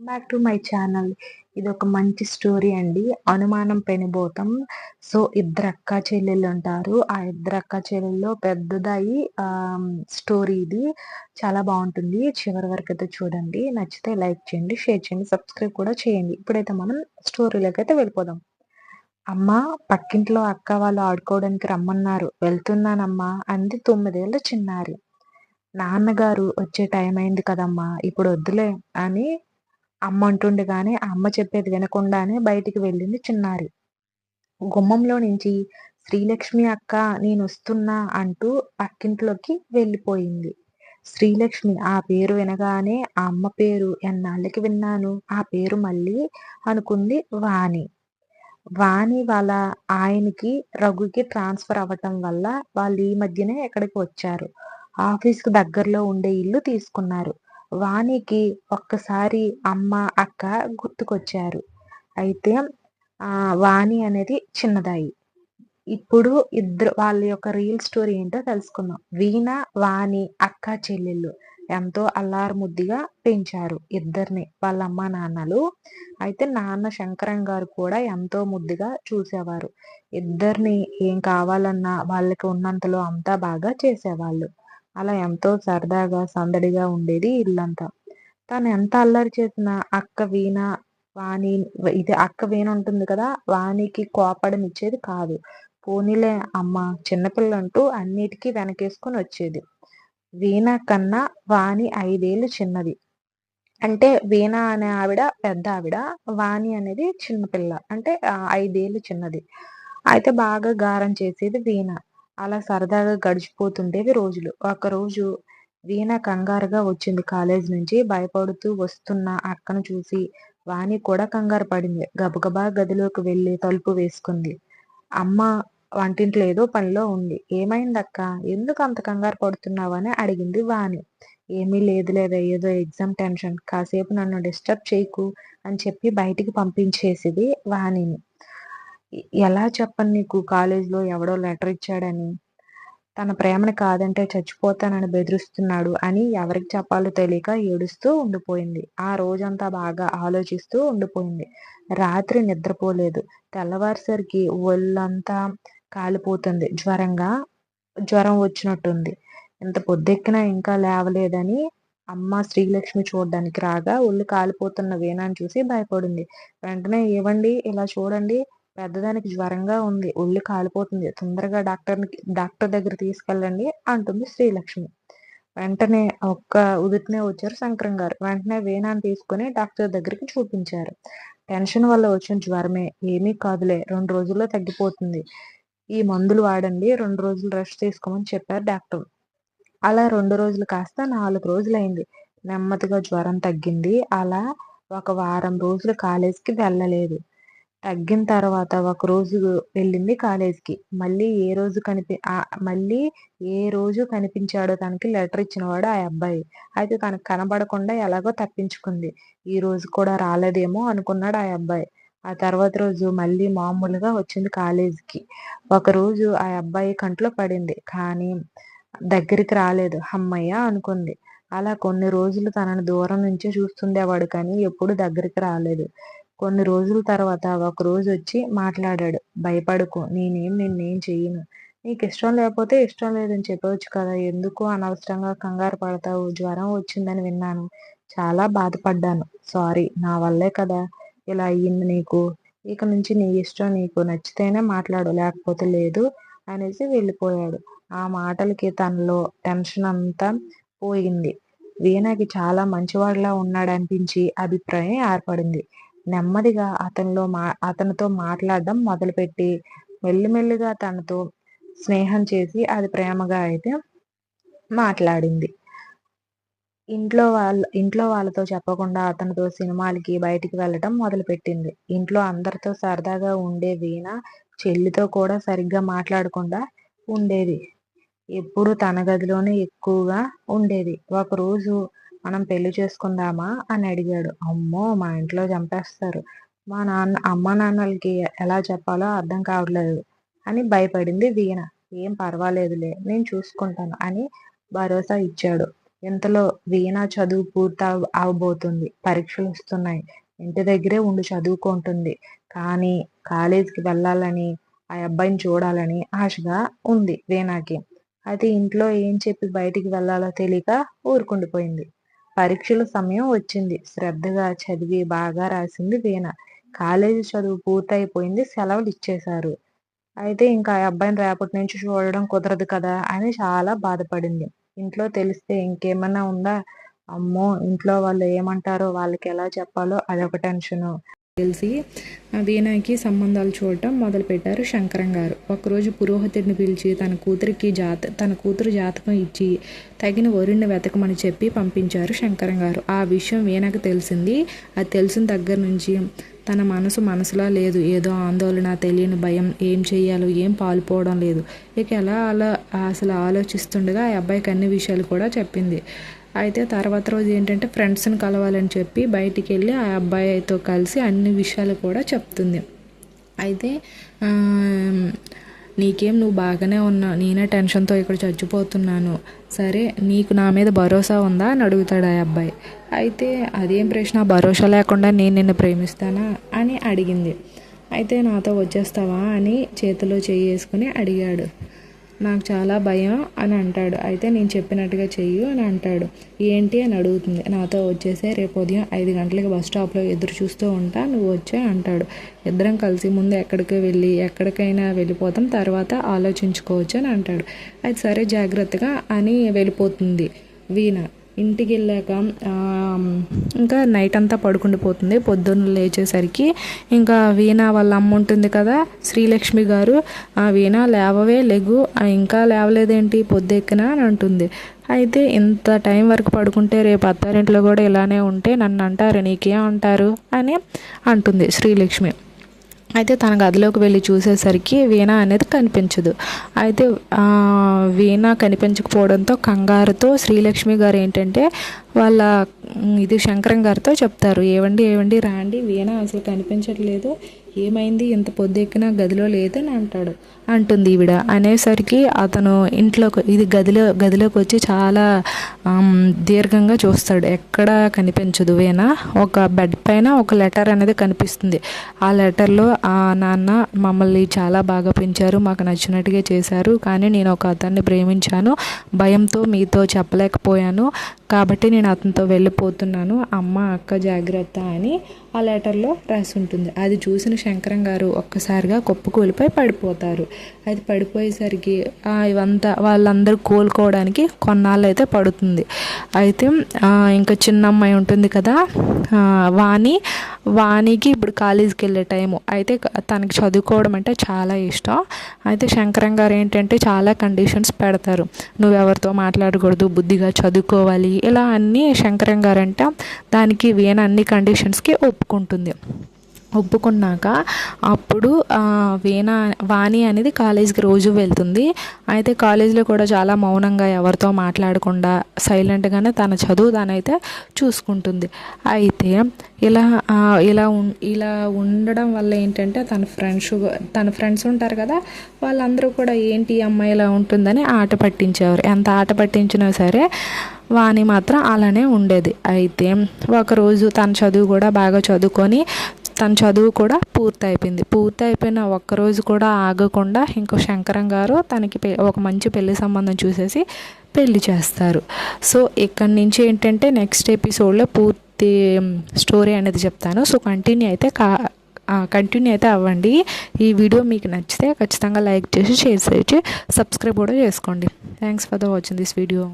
Back to my channel ఇది ఒక మంచి స్టోరీ అండి. అనుమానం పెనుబోతం. సో ఇద్దరు అక్క చెల్లెళ్ళు ఉంటారు ఆ ఇద్దరు అక్క చెల్లెల్లో పెద్దదాయి స్టోరీ ఇది. చాలా బాగుంటుంది. చివరి వరకు అయితే చూడండి. నచ్చితే లైక్ చేయండి షేర్ చేయండి సబ్స్క్రైబ్ కూడా చేయండి. ఇప్పుడైతే మనం స్టోరీలోకి అయితే వెళ్ళిపోదాం. అమ్మ పక్కింట్లో అక్క వాళ్ళు ఆడుకోవడానికి రమ్మన్నారు. వెళ్తున్నానమ్మా అంది తొమ్మిదేళ్ళ చిన్నారి. నాన్నగారు వచ్చే టైం అయింది కదమ్మా ఇప్పుడు వద్దులే అని అమ్మ అంటుండగానే ఆ అమ్మ చెప్పేది వినకుండానే బయటికి వెళ్ళింది చిన్నారి. గుమ్మంలో నుంచి శ్రీలక్ష్మి అక్క నేను వస్తున్నా అంటూ పక్కింట్లోకి వెళ్ళిపోయింది. శ్రీలక్ష్మి ఆ పేరు వినగానే ఆ అమ్మ పేరు ఎన్నాళ్ళకి విన్నాను? ఆ పేరు మళ్ళీ అనుకుంది వాణి. వాణి వాళ్ళ ఆయనకి రఘుకి ట్రాన్స్ఫర్ అవ్వటం వల్ల వాళ్ళు ఈ మధ్యనే ఎక్కడికి వచ్చారు. ఆఫీస్కి దగ్గరలో ఉండే ఇల్లు తీసుకున్నారు. వాణికి ఒక్కసారి అమ్మ అక్క గుర్తుకొచ్చారు. అయితే వాణి అనేది చిన్నదాయి. ఇప్పుడు ఇద్దరు వాళ్ళ యొక్క రియల్ స్టోరీ ఏంటో తెలుసుకుందాం. వీణ వాణి అక్క చెల్లెళ్ళు ఎంతో అల్లారు ముద్దిగా పెంచారు ఇద్దరిని వాళ్ళ అమ్మ నాన్నలు. అయితే నాన్న శంకరం గారు కూడా ఎంతో ముద్దుగా చూసేవారు. ఇద్దరిని ఏం కావాలన్నా వాళ్ళకి ఉన్నంతలో అంతా బాగా చేసేవాళ్ళు. అలా ఎంతో సరదాగా సందడిగా ఉండేది ఇల్లంతా. తను ఎంత అల్లరి చేసినా అక్క వీణ వాణి ఇది అక్క వీణ ఉంటుంది కదా వాణికి కోపడం ఇచ్చేది కాదు. పోనీలే అమ్మ చిన్నపిల్ల అంటూ అన్నిటికీ వెనకేసుకొని వచ్చేది. వీణ కన్నా వాణి ఐదేళ్ళు చిన్నది. అంటే వీణ అనే ఆవిడ పెద్ద ఆవిడ వాణి అనేది చిన్నపిల్ల. అంటే ఐదేళ్ళు చిన్నది. అయితే బాగా గారం చేసేది వీణ. అలా సరదాగా గడిచిపోతుండేవి రోజులు. ఒకరోజు వీణ కంగారుగా వచ్చింది కాలేజ్ నుంచి. భయపడుతూ వస్తున్న అక్కను చూసి వాణి కూడా కంగారు పడింది. గబగబా గదిలోకి వెళ్ళి తలుపు వేసుకుంది. అమ్మ వంటింట్లో ఏదో పనిలో ఉంది. ఏమైందక్క? ఎందుకు అంత కంగారు పడుతున్నావని అడిగింది వాణి. ఏమీ లేదు లేదా ఏదో ఎగ్జామ్ టెన్షన్. కాసేపు నన్ను డిస్టర్బ్ చేయకు అని చెప్పి బయటికి పంపించేసింది వాణిని. ఎలా చెప్పను నీకు? కాలేజీలో ఎవడో లెటర్ ఇచ్చాడని. తన ప్రేమని కాదంటే చచ్చిపోతానని బెదిరిస్తున్నాడు అని ఎవరికి చెప్పాలో తెలియక ఏడుస్తూ ఉండిపోయింది. ఆ రోజంతా బాగా ఆలోచిస్తూ ఉండిపోయింది. రాత్రి నిద్రపోలేదు. తెల్లవారుసరికి ఒళ్ళంతా కాలిపోతుంది. జ్వరంగా జ్వరం వచ్చినట్టుంది. ఇంత పొద్దెక్కినా ఇంకా లేవలేదని అమ్మ శ్రీలక్ష్మి చూడడానికి రాగా ఒళ్ళు కాలిపోతున్న వీణాన్ని చూసి భయపడింది. వెంటనే ఏవండి? ఇలా చూడండి. పెద్దదానికి జ్వరంగా ఉంది ఒళ్ళు కాలిపోతుంది తొందరగా డాక్టర్ని డాక్టర్ దగ్గర తీసుకెళ్ళండి అంటుంది శ్రీలక్ష్మి. వెంటనే ఒక్క ఉదిటినే వచ్చారు శంకరం గారు. వెంటనే వీణాన్ని తీసుకుని డాక్టర్ దగ్గరికి చూపించారు. టెన్షన్ వల్ల వచ్చిన జ్వరమే ఏమీ కాదులే రెండు రోజుల్లో తగ్గిపోతుంది. ఈ మందులు వాడండి రెండు రోజులు రెస్ట్ తీసుకోమని చెప్పారు డాక్టర్. అలా రెండు రోజులు కాస్త నాలుగు రోజులైంది. నెమ్మదిగా జ్వరం తగ్గింది. అలా ఒక వారం రోజులు కాలేజీకి వెళ్ళలేదు. తగ్గిన తర్వాత ఒక రోజు వెళ్ళింది కాలేజ్కి. మళ్ళీ ఏ రోజు కనిపి మళ్ళీ ఏ రోజు కనిపించాడో తనకి లెటర్ ఇచ్చినవాడు ఆ అబ్బాయి. అయితే తనకు కనబడకుండా ఎలాగో తప్పించుకుంది. ఈ రోజు కూడా రాలేదేమో అనుకున్నాడు ఆ అబ్బాయి. ఆ తర్వాత రోజు మళ్ళీ మామూలుగా వచ్చింది కాలేజీకి. ఒకరోజు ఆ అబ్బాయి కంట్లో పడింది. కానీ దగ్గరికి రాలేదు. అమ్మయ్య అనుకుంది. అలా కొన్ని రోజులు తనను దూరం నుంచే చూస్తుండేవాడు కానీ ఎప్పుడు దగ్గరికి రాలేదు. కొన్ని రోజుల తర్వాత ఒక రోజు వచ్చి మాట్లాడాడు. భయపడుకో నేనేం నిన్నేం చెయ్యను. నీకు ఇష్టం లేకపోతే ఇష్టం లేదని చెప్పవచ్చు కదా ఎందుకు అనవసరంగా కంగారు పడతావు? జ్వరం వచ్చిందని విన్నాను. చాలా బాధపడ్డాను. సారీ నా వల్లే కదా ఇలా అయ్యింది నీకు. ఇక నుంచి నీ ఇష్టం నీకు నచ్చితేనే మాట్లాడు లేకపోతే లేదు అనేసి వెళ్ళిపోయాడు. ఆ మాటలకి తనలో టెన్షన్ అంతా పోయింది. వీణకి చాలా మంచివాడిలా ఉన్నాడనిపించి అభిప్రాయం ఏర్పడింది. నెమ్మదిగా అతనిలో మా అతనితో మాట్లాడడం మొదలుపెట్టి మెల్లిమెల్లిగా తనతో స్నేహం చేసి అది ప్రేమగా అయితే మాట్లాడింది. ఇంట్లో వాళ్ళ ఇంట్లో వాళ్ళతో చెప్పకుండా అతనితో సినిమాలకి బయటికి వెళ్ళటం మొదలుపెట్టింది. ఇంట్లో అందరితో సరదాగా ఉండే వీణ చెల్లితో కూడా సరిగ్గా మాట్లాడకుండా ఉండేది. ఎప్పుడు తన గదిలోనే ఎక్కువగా ఉండేది. ఒకరోజు మనం పెళ్ళి చేసుకుందామా? అని అడిగాడు. అమ్మో! మా ఇంట్లో చంపేస్తారు. మా నాన్న అమ్మ నాన్నలకి ఎలా చెప్పాలో అర్థం కావట్లేదు అని భయపడింది వీణ. ఏం పర్వాలేదులే నేను చూసుకుంటాను అని భరోసా ఇచ్చాడు. ఇంతలో వీణ చదువు పూర్తి అవబోతుంది. పరీక్షలు వస్తున్నాయి. ఇంటి దగ్గరే ఉండి చదువుకుంటుంది. కానీ కాలేజీకి వెళ్ళాలని ఆ అబ్బాయిని చూడాలని ఆశగా ఉంది వీణాకి. అయితే ఇంట్లో ఏం చెప్పి బయటికి వెళ్ళాలో తెలియక ఊరుకుండిపోయింది. పరీక్షల సమయం వచ్చింది. శ్రద్ధగా చదివి బాగా రాసింది వీణ. కాలేజీ చదువు పూర్తయిపోయింది. సెలవులు ఇచ్చేశారు. అయితే ఇంకా ఆ అబ్బాయిని రేపటి నుంచి చూడడం కుదరదు కదా అని చాలా బాధపడింది. ఇంట్లో తెలిస్తే ఇంకేమన్నా ఉందా? అమ్మో! ఇంట్లో వాళ్ళు ఏమంటారో వాళ్ళకి ఎలా చెప్పాలో అదొక టెన్షను. తెలిసి వీణకి సంబంధాలు చూడటం మొదలుపెట్టారు శంకరం గారు. ఒకరోజు పురోహితుడిని పిలిచి తన కూతురికి జాత తన కూతురు జాతకం ఇచ్చి తగిన వరుణ్ణి వెతకమని చెప్పి పంపించారు శంకరం గారు. ఆ విషయం వీణకు తెలిసింది. అది తెలిసిన దగ్గర నుంచి తన మనసు మనసులా లేదు. ఏదో ఆందోళన తెలియని భయం ఏం చేయాలో ఏం పాల్పోవడం లేదు. ఇక ఎలా అలా అసలు ఆలోచిస్తుండగా ఆ అబ్బాయికి అన్ని విషయాలు కూడా చెప్పింది. అయితే తర్వాత రోజు ఏంటంటే ఫ్రెండ్స్ని కలవాలని చెప్పి బయటికి వెళ్ళి ఆ అబ్బాయితో కలిసి అన్ని విషయాలు కూడా చెప్తుంది. అయితే నీకేం నువ్వు బాగానే ఉన్నావు నేనే టెన్షన్తో ఇక్కడ చచ్చిపోతున్నాను. సరే నీకు నా మీద భరోసా ఉందా అని అడుగుతాడు ఆ అబ్బాయి. అయితే అదేం ప్రశ్న? భరోసా లేకుండా నేను నిన్ను ప్రేమిస్తానా? అని అడిగింది. అయితే నాతో వచ్చేస్తావా? అని చేతిలో చేసుకుని అడిగాడు. నాకు చాలా భయం అని అంటాడు. అయితే నేను చెప్పినట్టుగా చెయ్యు అని అంటాడు. ఏంటి అని అడుగుతుంది. నాతో వచ్చేసే రేపు ఉదయం ఐదు గంటలకి బస్ స్టాప్లో ఎదురు చూస్తూ ఉంటా నువ్వు వచ్చే అంటాడు. ఇద్దరం కలిసి ముందు ఎక్కడికి వెళ్ళి ఎక్కడికైనా వెళ్ళిపోతాం తర్వాత ఆలోచించుకోవచ్చు అని అంటాడు. అయితే సరే జాగ్రత్తగా అని వెళ్ళిపోతుంది వీణ. ఇంటికి వెళ్ళాక ఇంకా నైట్ అంతా పడుకుండిపోతుంది పొద్దున్న లేచేసరికి ఇంకా వీణ వాళ్ళ అమ్మ ఉంటుంది కదా శ్రీలక్ష్మి గారు ఆ వీణ లేవవే లెగు ఇంకా లేవలేదేంటి పొద్దెక్కినా అని అంటుంది. అయితే ఇంత టైం వరకు పడుకుంటే రేపు అత్తారింట్లో కూడా ఇలానే ఉంటే నన్ను అంటారు నీకే అంటారు అని అంటుంది శ్రీలక్ష్మి. అయితే తన గదిలోకి వెళ్ళి చూసేసరికి వీణ అనేది కనిపించదు. అయితే వీణ కనిపించకపోవడంతో కంగారుతో శ్రీలక్ష్మి గారు ఏంటంటే వాళ్ళ ఇది శంకరం గారితో చెప్తారు. ఏవండి ఏవండి రాండి వీణ అసలు కనిపించట్లేదు. ఏమైంది? ఇంత పొద్దెక్కిన గదిలో లేదని అంటాడు. అంటుంది ఈవిడ. అనేసరికి అతను ఇంట్లోకి ఇది గదిలో గదిలోకి వచ్చి చాలా దీర్ఘంగా చూస్తాడు. ఎక్కడ కనిపించదు వేనా ఒక బెడ్ పైన ఒక లెటర్ అనేది కనిపిస్తుంది. ఆ లెటర్లో ఆ నాన్న మమ్మల్ని చాలా బాగా పెంచారు మాకు నచ్చినట్టుగా చేశారు కానీ నేను ఒక అతన్ని ప్రేమించాను భయంతో మీతో చెప్పలేకపోయాను కాబట్టి నేను అతనితో వెళ్ళిపోతున్నాను. అమ్మ అక్క జాగ్రత్త అని ఆ లెటర్లో రాసి ఉంటుంది అది చూసిన శంకరం గారు ఒక్కసారిగా కుప్పకూలిపోయి పడిపోతారు. అది పడిపోయేసరికి ఇవంతా వాళ్ళందరూ కోలుకోవడానికి కొన్నాళ్ళు అయితే పడుతుంది. అయితే ఇంకా చిన్న అమ్మాయి ఉంటుంది కదా వాణి. వాణికి ఇప్పుడు కాలేజీకి వెళ్ళే టైము. అయితే తనకి చదువుకోవడం అంటే చాలా ఇష్టం. అయితే శంకరం గారు ఏంటంటే చాలా కండిషన్స్ పెడతారు. నువ్వు ఎవరితో మాట్లాడకూడదు బుద్ధిగా చదువుకోవాలి ఇలా అన్నీ శంకరం గారు అంటే దానికి వీణ అన్ని కండిషన్స్కి ఒప్పుకుంటుంది. ఒప్పుకున్నాక అప్పుడు వీణా వీణ వాణి అనేది కాలేజీకి రోజు వెళ్తుంది. అయితే కాలేజీలో కూడా చాలా మౌనంగా ఎవరితో మాట్లాడకుండా సైలెంట్గానే తన చదువు తనైతే చూసుకుంటుంది. అయితే ఇలా ఇలా ఇలా ఉండడం వల్ల ఏంటంటే తన ఫ్రెండ్స్ తన ఫ్రెండ్స్ ఉంటారు కదా వాళ్ళందరూ కూడా ఏంటి ఈ అమ్మాయి ఇలా ఉంటుందని ఆట పట్టించేవారు. ఎంత ఆట పట్టించినా సరే వాణి మాత్రం అలానే ఉండేది. అయితే ఒకరోజు తన చదువు కూడా బాగా చదువుకొని తన చదువు కూడా పూర్తయిపోయింది. పూర్తయిపోయిన ఒక్కరోజు కూడా ఆగకుండా ఇంకో శంకరం గారు తనకి పె- ఒక మంచి పెళ్ళి సంబంధం చూసేసి పెళ్ళి చేస్తారు. సో ఇక్కడి నుంచి ఏంటంటే నెక్స్ట్ ఎపిసోడ్లో పూర్తి స్టోరీ అనేది చెప్తాను. సో కంటిన్యూ అయితే కా కంటిన్యూ అయితే అవ్వండి. ఈ వీడియో మీకు నచ్చితే ఖచ్చితంగా లైక్ చేసి షేర్ చేసి సబ్స్క్రైబ్ కూడా చేసుకోండి. Thanks for the watching this video.